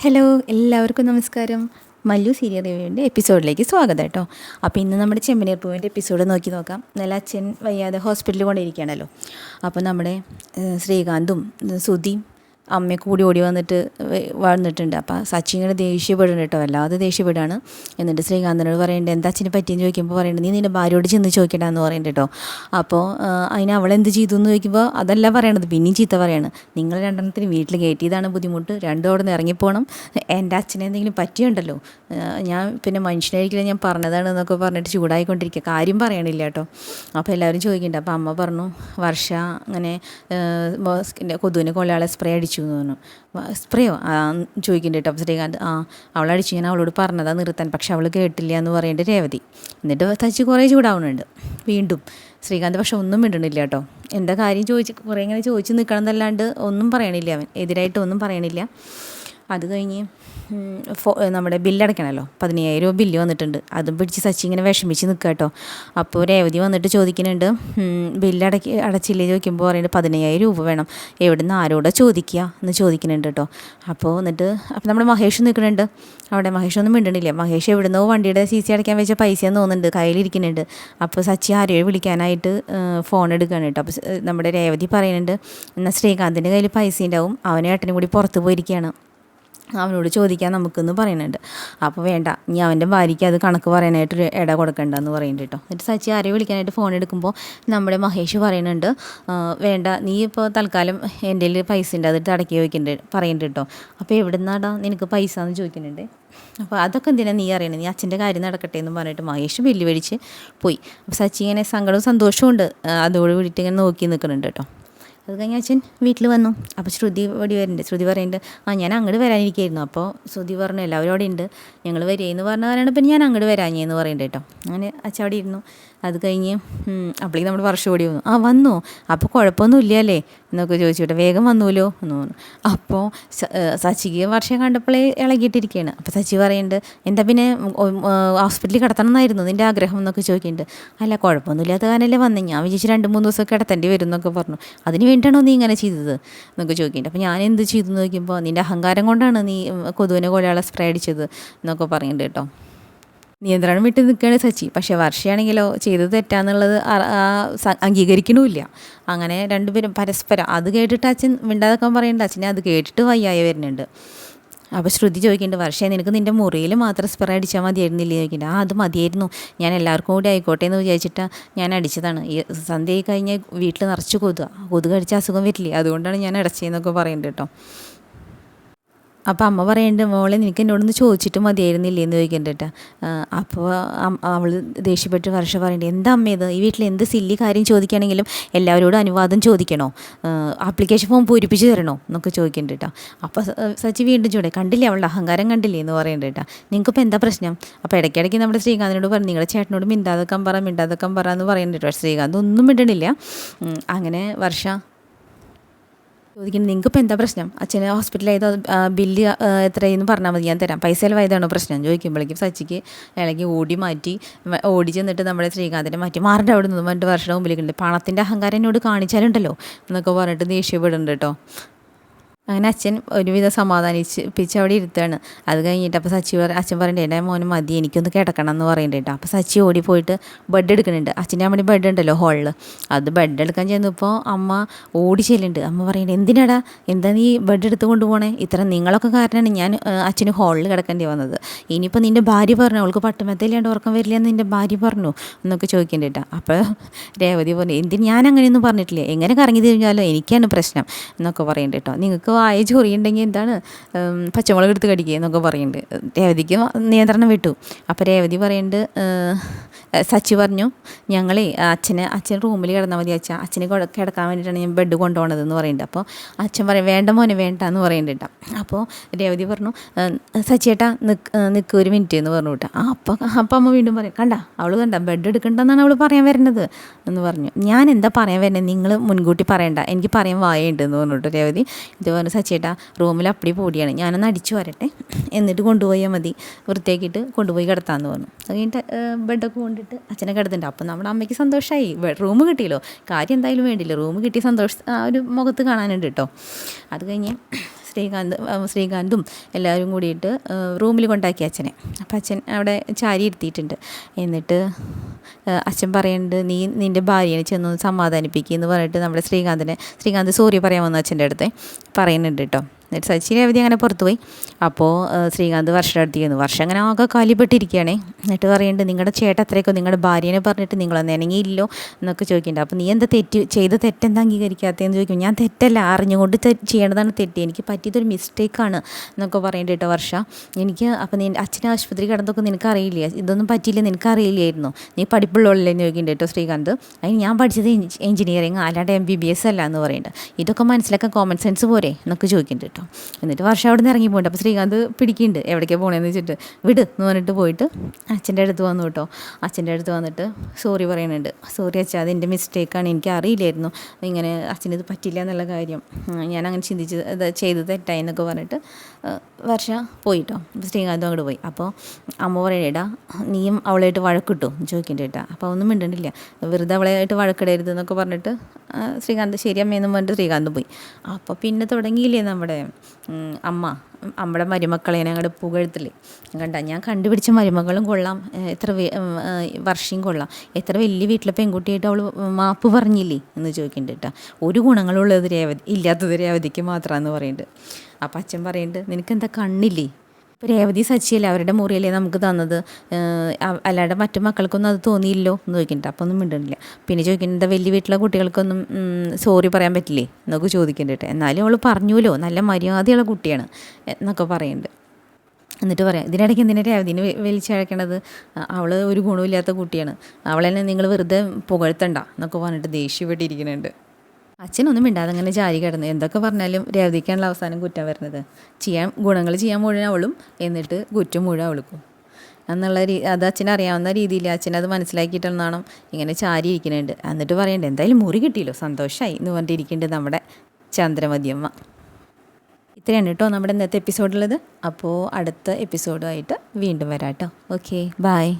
Hello എല്ലാവർക്കും നമസ്കാരം. Mallu serial റിവ്യൂവിന്റെ എപ്പിസോഡിലേക്ക് സ്വാഗതം കേട്ടോ. അപ്പോൾ ഇന്ന് നമ്മുടെ ചെമ്പനീർ പൂവിന്റെ എപ്പിസോഡ് നോക്കി നോക്കാം. നല്ല അച്ഛൻ വയ്യാതെ ഹോസ്പിറ്റലിൽ കൊണ്ടിരിക്കുകയാണല്ലോ അപ്പോൾ നമ്മുടെ ശ്രീകാന്തും സുധിയും അമ്മയൊക്കെ കൂടി ഓടി വന്നിട്ട് വന്നിട്ടുണ്ട്. അപ്പോൾ സച്ചിങ്ങനെ ദേഷ്യപ്പെടുന്നുണ്ട് കേട്ടോ. വല്ലാതെ ദേഷ്യപ്പെടുകയാണ്. എന്നിട്ട് ശ്രീകാന്തനോട് പറയുന്നുണ്ട് എന്താ അച്ഛനെ പറ്റിയെന്ന് ചോദിക്കുമ്പോൾ പറയുന്നുണ്ട് നീ നിന്റെ ഭാര്യയോട് ചെന്ന് ചോദിക്കണ്ടെന്ന് പറയുന്നുണ്ട് കേട്ടോ. അപ്പോൾ അതിന് അവളെന്ത് ചെയ്തു എന്ന് ചോദിക്കുമ്പോൾ അതല്ല പറയണത്. പിന്നെയും ചീത്ത പറയാണ്. നിങ്ങൾ രണ്ടെണ്ണത്തിന് വീട്ടിൽ കയറ്റിയതാണ് ബുദ്ധിമുട്ട്. രണ്ടും അവിടെ നിന്ന് ഇറങ്ങിപ്പോകണം എന്റെ അച്ഛനെ എന്തെങ്കിലും പറ്റിയുണ്ടല്ലോ. ഞാൻ പിന്നെ മനുഷ്യനായിരിക്കില്ല ഞാൻ പറഞ്ഞതാണ് എന്നൊക്കെ പറഞ്ഞിട്ട് ചൂടായിക്കൊണ്ടിരിക്കുക. കാര്യം പറയണില്ല കേട്ടോ. അപ്പോൾ എല്ലാവരും ചോദിക്കുന്നുണ്ട്. അപ്പോൾ അമ്മ പറഞ്ഞു വർഷ അങ്ങനെ കൊതുവിന് കൊള്ളയാളെ സ്പ്രേ അടിച്ചു എന്ന് പറഞ്ഞു. സ്പ്രേയോ ചോദിക്കുന്നുണ്ട് കേട്ടോ ശ്രീകാന്ത് ആ അവൾ അടിച്ചു ഞാൻ അവളോട് പറഞ്ഞതാ നിർത്താൻ. പക്ഷെ അവൾ കേട്ടില്ല എന്ന് പറയേണ്ട രേവതി. എന്നിട്ട് തച്ച് കുറേ ചൂടാവുന്നുണ്ട് വീണ്ടും ശ്രീകാന്ത് പക്ഷെ ഒന്നും മിണ്ടണില്ല കേട്ടോ. എന്താ കാര്യം ചോദിച്ച് കുറേ ഇങ്ങനെ ചോദിച്ച് നിൽക്കണം എന്നല്ലാണ്ട് ഒന്നും പറയണില്ല അവൻ. എതിരായിട്ട് ഒന്നും പറയണില്ല. അത് കഴിഞ്ഞ് ഫോ നമ്മുടെ ബില്ലടയ്ക്കണമല്ലോ പതിനയ്യായിരം രൂപ ബില്ല് വന്നിട്ടുണ്ട്. അതും പിടിച്ച് സച്ചി ഇങ്ങനെ വിഷമിച്ച് നിൽക്കുക കേട്ടോ അപ്പോൾ രേവതി വന്നിട്ട് ചോദിക്കുന്നുണ്ട് ബില്ലടക്കി അടച്ചില്ലേ ചോദിക്കുമ്പോൾ പറയുന്നത് പതിനയ്യായിരം രൂപ വേണം. എവിടെ നിന്ന് ആരോടെ ചോദിക്കുക എന്ന് ചോദിക്കുന്നുണ്ട് കേട്ടോ അപ്പോൾ എന്നിട്ട് അപ്പോൾ നമ്മുടെ മഹേഷ് നിൽക്കുന്നുണ്ട് അവിടെ മഹേഷ് ഒന്നും മിണ്ടണില്ല. മഹേഷ് എവിടുന്നോ വണ്ടിയുടെ സി സി അടയ്ക്കാൻ വെച്ച എന്ന് തോന്നുന്നുണ്ട് കയ്യിലിരിക്കുന്നുണ്ട്. അപ്പോൾ സച്ചി ആരെയോ വിളിക്കാനായിട്ട് ഫോൺ എടുക്കുകയാണ് കേട്ടോ അപ്പോൾ നമ്മുടെ രേവതി പറയുന്നുണ്ട് എന്നാൽ ശ്രീകാന്തിന്റെ കയ്യിൽ പൈസ ഉണ്ടാവും. അവനെ ഏട്ടനും കൂടി പുറത്ത് പോയിരിക്കുകയാണ്. അവനോട് ചോദിക്കാൻ നമുക്കെന്ന് പറയുന്നുണ്ട്. അപ്പോൾ വേണ്ട ഇനി അവന്റെ ഭാര്യയ്ക്ക് അത് കണക്ക് പറയാനായിട്ട് ഒരു ഇട കൊടുക്കണ്ടെന്ന് പറയുന്നുണ്ട് കേട്ടോ. എന്നിട്ട് സച്ചി ആരെയും വിളിക്കാനായിട്ട് ഫോൺ എടുക്കുമ്പോൾ നമ്മുടെ മഹേഷ് പറയുന്നുണ്ട് വേണ്ട നീ ഇപ്പോൾ തൽക്കാലം എന്റെ പൈസ ഉണ്ട് അതിട്ട് അടക്കി വയ്ക്കുന്നുണ്ട് പറയുന്നുണ്ട് കേട്ടോ. അപ്പോൾ എവിടെ നിന്നാടാ നിനക്ക് പൈസ എന്ന് ചോദിക്കുന്നുണ്ട്? അപ്പോൾ അതൊക്കെ എന്തിനാ നീ അറിയണേ? നീ അച്ഛന്റെ കാര്യം നടക്കട്ടെ എന്ന് പറഞ്ഞിട്ട് മഹേഷ് വെല്ലുവിളിച്ച് പോയി. അപ്പോൾ സച്ചി ഇങ്ങനെ സങ്കടവും സന്തോഷവും ഉണ്ട് ആ, അതോട് വിളിച്ചിട്ട് ഇങ്ങനെ നോക്കി നിൽക്കുന്നുണ്ട് കേട്ടോ. അത് കഴിഞ്ഞ് അച്ഛൻ വീട്ടിൽ വന്നു. അപ്പോൾ ശ്രുതി ഓടി വരുന്നുണ്ട്. ശ്രുതി പറയുന്നുണ്ട് ആ ഞാൻ അങ്ങോട്ട് വരാനിരിക്കുകയായിരുന്നു അപ്പോൾ ശ്രുതി പറഞ്ഞു എല്ലാവരും അവിടെ ഉണ്ട്. ഞങ്ങൾ വരികയെന്ന് പറഞ്ഞ കാരണമാണ് പിന്നെ ഞാൻ അങ്ങോട്ട് വരാഞ്ഞെന്ന് പറയുന്നുണ്ട് കേട്ടോ. അങ്ങനെ അച്ഛൻ അവിടെ ഇരുന്നു. അത് കഴിഞ്ഞ് അപ്പോഴേക്ക് നമ്മുടെ വർഷം ഓടി വന്നു. ആ വന്നു? അപ്പോൾ കുഴപ്പമൊന്നും ഇല്ലല്ലേ എന്നൊക്കെ ചോദിച്ചു വേഗം വന്നുല്ലോ എന്ന് പറഞ്ഞു. അപ്പോൾ സച്ചിക്ക് വർഷം കണ്ടപ്പോഴേ ഇളകിയിട്ടിരിക്കുകയാണ് അപ്പോൾ സച്ചി പറയുന്നുണ്ട് എന്താ പിന്നെ ഹോസ്പിറ്റലിൽ കിടത്തണം എന്നായിരുന്നു നിന്റെ ആഗ്രഹം എന്നൊക്കെ ചോദിക്കുന്നുണ്ട്. അല്ല കുഴപ്പമൊന്നുമില്ലാത്ത കാരണമല്ലേ വന്നേ? ഞാൻ വിചാരിച്ച് രണ്ട് മൂന്ന് ദിവസം കിടത്തേണ്ടി വരും എന്നൊക്കെ പറഞ്ഞു. അതിന് വേണ്ടിയാണോ നീ ഇങ്ങനെ ചെയ്തത് എന്നൊക്കെ ചോദിക്കുന്നുണ്ട്. അപ്പോൾ ഞാൻ എന്ത് ചെയ്തു എന്ന് ചോദിക്കുമ്പോൾ നിന്റെ അഹങ്കാരം കൊണ്ടാണ് നീ കൊതുവിനെ കൊലയാളെ സ്പ്രേ അടിച്ചത് എന്നൊക്കെ പറയുന്നുണ്ട് കേട്ടോ. നിയന്ത്രണം വിട്ട് നിൽക്കുകയാണ് സച്ചി. പക്ഷേ വർഷയാണെങ്കിലോ ചെയ്തത് തെറ്റാന്നുള്ളത് അംഗീകരിക്കണമില്ല. അങ്ങനെ രണ്ടുപേരും പരസ്പരം അത് കേട്ടിട്ട് അച്ഛൻ മിണ്ടാതൊക്കെ പറയുന്നുണ്ട്. അച്ഛനെ അത് കേട്ടിട്ട് വയ്യായി വരുന്നുണ്ട്. അപ്പോൾ ശ്രുതി ചോദിക്കുന്നുണ്ട് വർഷേ നിനക്ക് നിന്റെ മുറിയിൽ മാത്രം സ്പ്രേ അടിച്ചാൽ മതിയായിരുന്നില്ലേ? ചോദിക്കുന്നുണ്ട്. ആ അത് മതിയായിരുന്നു. ഞാൻ എല്ലാവർക്കും കൂടി ആയിക്കോട്ടെ എന്ന് വിചാരിച്ചിട്ട് ഞാൻ അടിച്ചതാണ്. ഈ സന്ധ്യ കഴിഞ്ഞ് വീട്ടിൽ നിറച്ച് കൊതുക. കൊതുക് അടിച്ച അസുഖം വരില്ലേ? അതുകൊണ്ടാണ് ഞാൻ അടച്ചതെന്നൊക്കെ പറയുന്നുണ്ട് കേട്ടോ. അപ്പോൾ അമ്മ പറയുന്നുണ്ട് മോളെ നിനക്ക് എന്നോടൊന്ന് ചോദിച്ചിട്ട് മതിയായിരുന്നില്ലേ? എന്ന് ചോദിക്കുന്നുണ്ട് അപ്പോൾ അവൾ ദേഷ്യപ്പെട്ട് വർഷ പറയുന്നുണ്ട് എന്താ അമ്മ ഇത്? ഈ വീട്ടിൽ എന്ത് സില്ലി കാര്യം ചോദിക്കുകയാണെങ്കിലും എല്ലാവരോടും അനുവാദം ചോദിക്കണോ? ആപ്ലിക്കേഷൻ ഫോം പൂരിപ്പിച്ച് തരണോ? എന്നൊക്കെ ചോദിക്കുന്നുണ്ട് അപ്പോൾ സച്ചി വീണ്ടും ചൂടെ കണ്ടില്ലേ അവളുടെ അഹങ്കാരം കണ്ടില്ലേ? എന്ന് പറയുന്നുണ്ട് കേട്ടോ നിങ്ങൾക്കിപ്പോൾ എന്താ പ്രശ്നം? അപ്പോൾ ഇടയ്ക്കിടയ്ക്ക് നമ്മുടെ ശ്രീകാന്തിനോട് പറഞ്ഞു നിങ്ങളുടെ ചേട്ടനോട് മിണ്ടാതക്കാൻ പറ മിണ്ടാതക്കാൻ പറ എന്ന് പറയുന്നുണ്ട് ശ്രീകാന്ത് ഒന്നും മിണ്ടണില്ല. അങ്ങനെ വർഷ ചോദിക്കുന്നത് നിങ്ങൾക്ക് ഇപ്പോൾ എന്താ പ്രശ്നം? അച്ഛന് ഹോസ്പിറ്റലായത് ബില്ല് എത്രയെന്ന് പറഞ്ഞാൽ മതി. ഞാൻ തരാം. പൈസ ചിലവായതാണോ പ്രശ്നം? ചോദിക്കുമ്പോഴേക്കും സച്ചിക്ക് ഇളകി ഓടി മാറ്റി ഓടി ചെന്നിട്ട് നമ്മുടെ ശ്രീകാന്തിനെ മാറ്റി. മാറിന്റെ അവിടെ നിന്ന് രണ്ട് വർഷം മുമ്പിലേക്കുണ്ട് പണത്തിന്റെ അഹങ്കാരം എന്നോട് കാണിച്ചാലുണ്ടല്ലോ എന്നൊക്കെ പറഞ്ഞിട്ട് ദേഷ്യപ്പെടുന്നുണ്ട് കേട്ടോ. അങ്ങനെ അച്ഛൻ ഒരുവിധം സമാധാനിച്ച് പിച്ച് അവിടെ ഇരുത്താണ് അത് കഴിഞ്ഞിട്ട് അപ്പോൾ സച്ചി പറ അച്ഛൻ പറയണ്ടേ എന്റെ മോന് മതി എനിക്കൊന്ന് കിടക്കണം എന്ന് പറയണ്ടേ അപ്പോൾ സച്ചി ഓടി പോയിട്ട് ബെഡ് എടുക്കുന്നുണ്ട്. അച്ഛന്റെ അമ്മയുടെ ബെഡ് ഉണ്ടല്ലോ ഹോളിൽ അത് ബെഡ് എടുക്കാൻ ചെന്നപ്പോൾ അമ്മ ഓടി ചെല്ലുന്നുണ്ട്. അമ്മ പറയണ്ടേ എന്തിനാടാ? എന്താ നീ ബെഡ് എടുത്ത് കൊണ്ടുപോകണേ ഇത്ര നിങ്ങളൊക്കെ കാരണമാണ് ഞാൻ അച്ഛന് ഹോളിൽ കിടക്കേണ്ടി വന്നത്. ഇനിയിപ്പോൾ നിന്റെ ഭാര്യ പറഞ്ഞു അവൾക്ക് പട്ടുമെത്തയില്ലാണ്ട് ഉറക്കം വരില്ല എന്ന് നിന്റെ ഭാര്യ പറഞ്ഞു എന്നൊക്കെ ചോദിക്കേണ്ടി കേട്ടോ. അപ്പോൾ രേവതി പറഞ്ഞു എന്തിന് ഞാൻ അങ്ങനെയൊന്നും പറഞ്ഞിട്ടില്ല. എങ്ങനെ കറങ്ങി തിരിഞ്ഞാലോ എനിക്കാണ് പ്രശ്നം എന്നൊക്കെ പറയുന്നുണ്ട് കേട്ടോ. നിങ്ങൾക്ക് വായ ചൊറിയുണ്ടെങ്കിൽ എന്താണ്? പച്ചമുളക് എടുത്ത് കടിക്കുക എന്നൊക്കെ പറയുന്നുണ്ട് രേവതിക്ക് നിയന്ത്രണം വിട്ടു. അപ്പോൾ രേവതി പറയുന്നുണ്ട് സച്ചി പറഞ്ഞു ഞങ്ങളേ അച്ഛനെ അച്ഛൻ റൂമിൽ കിടന്നാൽ മതി അച്ഛൻ അച്ഛന് കൊട- കിടക്കാൻ വേണ്ടിയിട്ടാണ് ഞാൻ ബെഡ് കൊണ്ടുപോകണത് എന്ന് പറയുന്നുണ്ട് അപ്പോൾ അച്ഛൻ പറയും വേണ്ട മോനെ വേണ്ട എന്ന് പറയുന്നുണ്ട് അപ്പോൾ രേവതി പറഞ്ഞു സച്ചിയേട്ടാ നിക്ക് നിൽക്ക് ഒരു മിനിറ്റ് എന്ന് പറഞ്ഞു കേട്ടോ അപ്പോൾ അപ്പം അമ്മ വീണ്ടും പറയും കണ്ട അവൾ കണ്ട ബെഡ് എടുക്കണ്ടെന്നാണ് അവൾ പറയാൻ വരുന്നത് എന്ന് പറഞ്ഞു. ഞാൻ എന്താ പറയാൻ വരുന്നത് നിങ്ങൾ മുൻകൂട്ടി പറയണ്ട. എനിക്ക് പറയാൻ വായുണ്ട് എന്ന് പറഞ്ഞിട്ട് രേവതി. ഇത് സച്ചേട്ടാ റൂമിൽ അപ്പടി പൊടിയാണ്. ഞാനൊന്ന് അടിച്ചു വരട്ടെ. എന്നിട്ട് കൊണ്ടുപോയാൽ മതി. വൃത്തിയാക്കിയിട്ട് കൊണ്ടുപോയി കിടത്താമെന്ന് പറഞ്ഞു. അത് കഴിഞ്ഞിട്ട് ബെഡൊക്കെ കൊണ്ടിട്ട് അച്ഛനെ കിടത്തുന്നുണ്ട് അപ്പം നമ്മുടെ അമ്മയ്ക്ക് സന്തോഷമായി റൂം കിട്ടിയല്ലോ. കാര്യം എന്തായാലും വേണ്ടില്ല റൂം കിട്ടിയ സന്തോഷം ആ ഒരു മുഖത്ത് കാണാനുണ്ട് കേട്ടോ അത് കഴിഞ്ഞ് ശ്രീകാന്ത് ശ്രീകാന്തും എല്ലാവരും കൂടിയിട്ട് റൂമിൽ കൊണ്ടാക്കി അച്ഛനെ. അപ്പം അച്ഛൻ അവിടെ ചാരി ഇരുത്തിയിട്ടുണ്ട്. എന്നിട്ട് അച്ഛൻ പറയുന്നുണ്ട് നീ നിന്റെ ഭാര്യനെ ചെന്നൊന്ന് സമാധാനിപ്പിക്കുക എന്ന് പറഞ്ഞിട്ട് നമ്മുടെ ശ്രീകാന്തിനെ ശ്രീകാന്ത് സോറി പറയാൻ വന്നു അച്ഛന്റെ അടുത്ത്. പറയുന്നുണ്ട് കേട്ടോ. എന്നിട്ട് സച്ചി രേവതി അങ്ങനെ പുറത്ത് പോയി അപ്പോൾ ശ്രീകാന്ത് വർഷയുടെ അടുത്ത് ചെന്നു. വർഷം അങ്ങനെ ആകെ കാലിപ്പെട്ടിരിക്കുകയാണേ. എന്നിട്ട് പറയുന്നുണ്ട് നിങ്ങളുടെ ചേട്ട അത്രയൊക്കെ നിങ്ങളുടെ ഭാര്യനെ പറഞ്ഞിട്ട് നിങ്ങളൊന്ന് ഇണങ്ങിയില്ലോ എന്നൊക്കെ ചോദിക്കുന്നുണ്ട്. അപ്പോൾ നീ എന്താ തെറ്റ് ചെയ്ത തെറ്റെന്താ അംഗീകരിക്കാത്തതെന്ന് ചോദിക്കും ഞാൻ തെറ്റല്ല. അറിഞ്ഞുകൊണ്ട് ചെയ്യേണ്ടതാണ് തെറ്റ്. എനിക്ക് പറ്റിയതൊരു മിസ്റ്റേക്കാണ് എന്നൊക്കെ പറയേണ്ടി കേട്ടോ വർഷ. എനിക്ക് അപ്പോൾ നീ അച്ഛനെ ആശുപത്രി കിടന്നൊക്കെ നിനക്ക് അറിയില്ല ഇതൊന്നും പറ്റിയില്ല നിനക്ക് അറിയില്ലായിരുന്നു നീ പഠിപ്പുള്ളതല്ലേ എന്ന് ചോദിക്കുന്നുണ്ട് കേട്ടോ ശ്രീകാന്ത്. അതിന് ഞാൻ പഠിച്ചത് എഞ്ചിനീയറിങ് അല്ലാണ്ട് എം ബി ബി എസ് അല്ല എന്ന് പറയുന്നുണ്ട്. ഇതൊക്കെ മനസ്സിലാക്കാൻ കോമൺ സെൻസ് പോരെ എന്നൊക്കെ ചോദിക്കുന്നുണ്ട് കേട്ടോ. എന്നിട്ട് വർഷം അവിടെ നിന്ന് ഇറങ്ങി പോയിട്ട് അപ്പോൾ ശ്രീകാന്ത് പിടിക്കുന്നുണ്ട് എവിടേക്കാണ് പോകണമെന്ന് വെച്ചിട്ട്. വിട് എന്ന് പറഞ്ഞിട്ട് പോയിട്ട് അച്ഛന്റെ അടുത്ത് വന്നു കേട്ടോ. അച്ഛന്റെ അടുത്ത് വന്നിട്ട് സോറി പറയുന്നുണ്ട് സോറി അച്ഛാ അത് എന്റെ മിസ്റ്റേക്കാണ് എനിക്ക് അറിയില്ലായിരുന്നു. ഇങ്ങനെ അച്ഛനിത് പറ്റില്ല എന്നുള്ള കാര്യം. ഞാൻ അങ്ങനെ ചിന്തിച്ച് ചെയ്ത് തെറ്റായി എന്നൊക്കെ പറഞ്ഞിട്ട് വർഷ പോയിട്ടോ ശ്രീകാന്തും അങ്ങോട്ട് പോയി. അപ്പോൾ അമ്മ പറയണേടാ നീയും അവളായിട്ട് വഴക്കിട്ടു ചോദിക്കേണ്ട കേട്ടാ. അപ്പോൾ ഒന്നും മിണ്ടണ്ടില്ല വെറുതെ അവളായിട്ട് വഴക്കിടരുത് എന്നൊക്കെ പറഞ്ഞിട്ട് ശ്രീകാന്ത് ശരി അമ്മയെന്നും പറഞ്ഞിട്ട് ശ്രീകാന്ത് പോയി. അപ്പോൾ പിന്നെ തുടങ്ങിയില്ലേ നമ്മുടെ അമ്മ നമ്മുടെ മരുമക്കളെ ഞങ്ങളുടെ പുകഴ്ത്തില്ലേ കണ്ട ഞാൻ കണ്ടുപിടിച്ച മരുമകളും കൊള്ളാം. എത്ര വർഷം കൊള്ളാം. എത്ര വലിയ വീട്ടിലെ പെൺകുട്ടിയായിട്ട് അവൾ മാപ്പ് പറഞ്ഞില്ലേ എന്ന് ചോദിക്കുന്നുണ്ട് കേട്ടോ ഒരു ഗുണങ്ങളുള്ളത് രേവതി ഇല്ലാത്തത് രേവതിക്ക് മാത്രമാണെന്ന് പറയുന്നുണ്ട് അപ്പം അച്ഛൻ പറയുന്നുണ്ട് നിനക്കെന്താ കണ്ണില്ലേ? ഇപ്പോൾ രേവതി സച്ചിയല്ലേ അവരുടെ മുറിയല്ലേ നമുക്ക് തന്നത്? അല്ലാതെ മറ്റു മക്കൾക്കൊന്നും അത് തോന്നിയില്ലോ എന്ന് ചോദിക്കുന്നുണ്ട്. അപ്പോൾ ഒന്നും മിണ്ടുന്നില്ല പിന്നെ ചോദിക്കുന്നത് വലിയ വീട്ടിലെ കുട്ടികൾക്കൊന്നും സോറി പറയാൻ പറ്റില്ലേ? എന്നൊക്കെ ചോദിക്കുന്നുണ്ട് എന്നാലും അവൾ പറഞ്ഞുല്ലോ നല്ല മര്യാദയുള്ള കുട്ടിയാണ് എന്നൊക്കെ പറയുന്നുണ്ട്. എന്നിട്ട് പറയാം ഇതിനിടയ്ക്ക് എന്തിനാ രേവതിനെ വലിച്ചഴക്കണത്? അവൾ ഒരു ഗുണമില്ലാത്ത കുട്ടിയാണ്. അവളെന്നെ നിങ്ങൾ വെറുതെ പുകഴ്ത്തണ്ട എന്നൊക്കെ പറഞ്ഞിട്ട് ദേഷ്യപ്പെട്ടിരിക്കുന്നുണ്ട് അച്ഛനൊന്നും മിണ്ടാതെ അങ്ങനെ ചാരി കിടന്നു എന്തൊക്കെ പറഞ്ഞാലും രേവതിക്കാണല്ലോ അവസാനം കുറ്റം വരുന്നത്. ചെയ്യാൻ ഗുണങ്ങൾ ചെയ്യാൻ മുഴുവൻ അവളും എന്നിട്ട് കുറ്റം മുഴുവൻ അവൾക്കും. എന്നുള്ള രീ അത് അച്ഛൻ അറിയാവുന്ന രീതിയിൽ അച്ഛൻ അത് ഇങ്ങനെ ചാരി ഇരിക്കുന്നുണ്ട്. എന്നിട്ട് പറയണ്ടേ എന്തായാലും മുറി കിട്ടിയല്ലോ സന്തോഷമായി എന്ന് പറഞ്ഞിരിക്കുന്നുണ്ട് നമ്മുടെ ചന്ദ്രമതിയമ്മ. ഇത്രയാണ് കേട്ടോ നമ്മുടെ ഇന്നത്തെ എപ്പിസോഡുള്ളത് അപ്പോൾ അടുത്ത എപ്പിസോഡുമായിട്ട് വീണ്ടും വരാം കേട്ടോ. Okay bye